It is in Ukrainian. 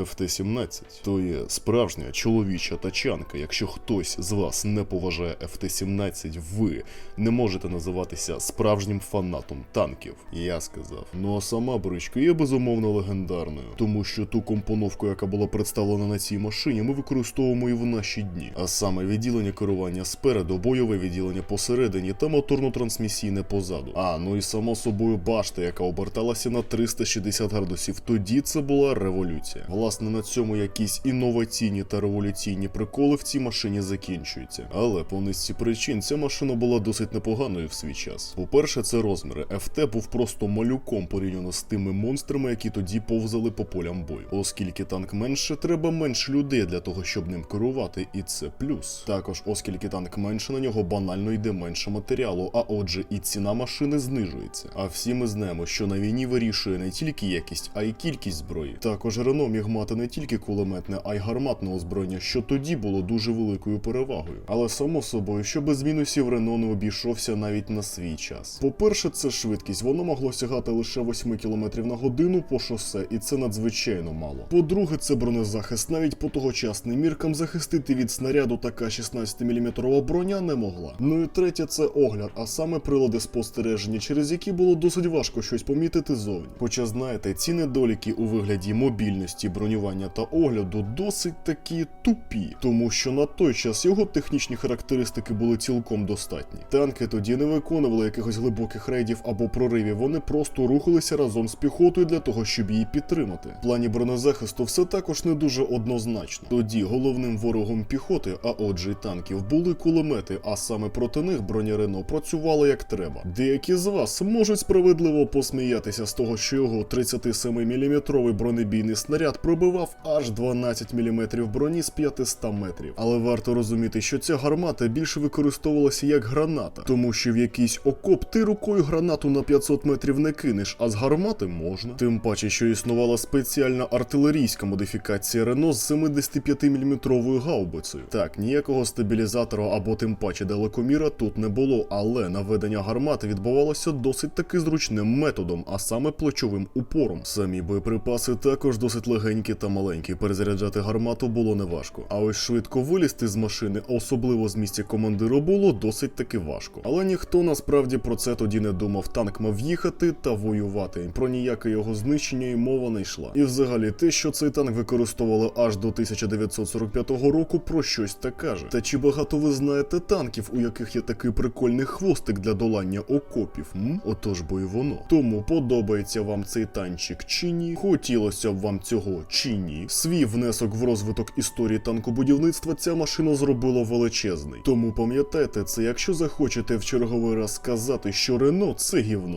ФТ-17 то є справжня чоловіча тачанка. Якщо хтось з вас не поважає ФТ-17, ви не можете називатися справжнім фанатом танків. Я сказав. Ну а сама бричка є безумовно легендарною, тому що ту компоновку, яка була представлена на цій машині, ми використовуємо і в наші дні. А саме відділення керування спереду, бойове відділення посередині та моторно-трансмісійне позаду. А ну і само собою башта, яка оберталася на 360 градусів. Тоді це була революція. Власне, на цьому якісь інноваційні та революційні приколи в цій машині закінчуються. Але по низці причин ця машина була досить непоганою в свій час. По-перше, це розміри. ФТ був просто малюком порівняно з тими монстрами, які тоді повзали по полям бою. Оскільки танк менше, треба менше людей для того, щоб ним керувати, і це плюс. Також, оскільки танк менше, на нього банально йде менше матеріалу, а отже, і ціна машини знижується. А всі ми знаємо, що на війні вирішує не тільки якість, а й кількість зброї. Також Рено міг мати не тільки кулеметне, а й гарматне озброєння, що тоді було дуже великою перевагою. Але само собою, що без мінусів Рено не обійшовся навіть на свій час. По-перше, це швидкість, воно могло сягати лише 8 км на годину по шосе, і це надзвичайно мало. По-друге, це бронезахист. Навіть по тогочасним міркам захистити від снаряду така 16 мм броня не могла. Ну і третє, це огляд, а саме прилади спостереження, через які було досить важко щось помітити зовні. Хоча знаєте, ці недоліки у вигляді мобільності, бронювання та огляду досить такі тупі, тому що на той час його технічні характеристики були цілком достатні. Танки тоді не виконували якихось глибоких рейдів або проривів, вони просто рухалися разом з піхотою для того, щоб її підтримати. В плані бронезахисту все також не дуже однозначно. Тоді головним ворогом піхоти, а отже й танків, були кулемети, а саме проти них броня Рено працювала як треба. Деякі з вас можуть справедливо посміятися з того, що його 37-мм бронебійний снаряд пробивав аж 12 мм броні з 500 метрів. Але варто розуміти, що ця гармата більше використовувалася як граната, тому що в якийсь окоп ти рукою гранату на 500 метрів не кинеш, а з гармати можна. Тим паче, що існувала спеціальна артилерійська модифікація Рено з 75-мм гаубицею. Так, ніякого стабілізатора або тим паче далекоміра тут не було, але наведення гармати відбувалося досить таки зручним методом, а саме плечовим упором. Самі боєприпаси також досить легенькі та маленькі. Перезаряджати гармату було неважко. А ось швидко вилізти з машини, особливо з місця командира, було досить таки важко. Але ніхто насправді про це тоді не думав. Танк мав їхати та воювати. Про ніяке його знищення і мова не йшла. І взагалі те, що цей танк використовували аж до 1945 року, про щось та каже. Та чи багато ви знаєте танків, у яких є такий прикольний хвостик для долання окопів? М? Отож бо і воно. Тому подобається вам цей танчик чи ні? Хотілося б вам цього чи ні? Свій внесок в розвиток історії танкобудівництва ця машина зробила величезний. Тому пам'ятайте це, якщо захочете в черговий раз сказати, що Рено це гівно.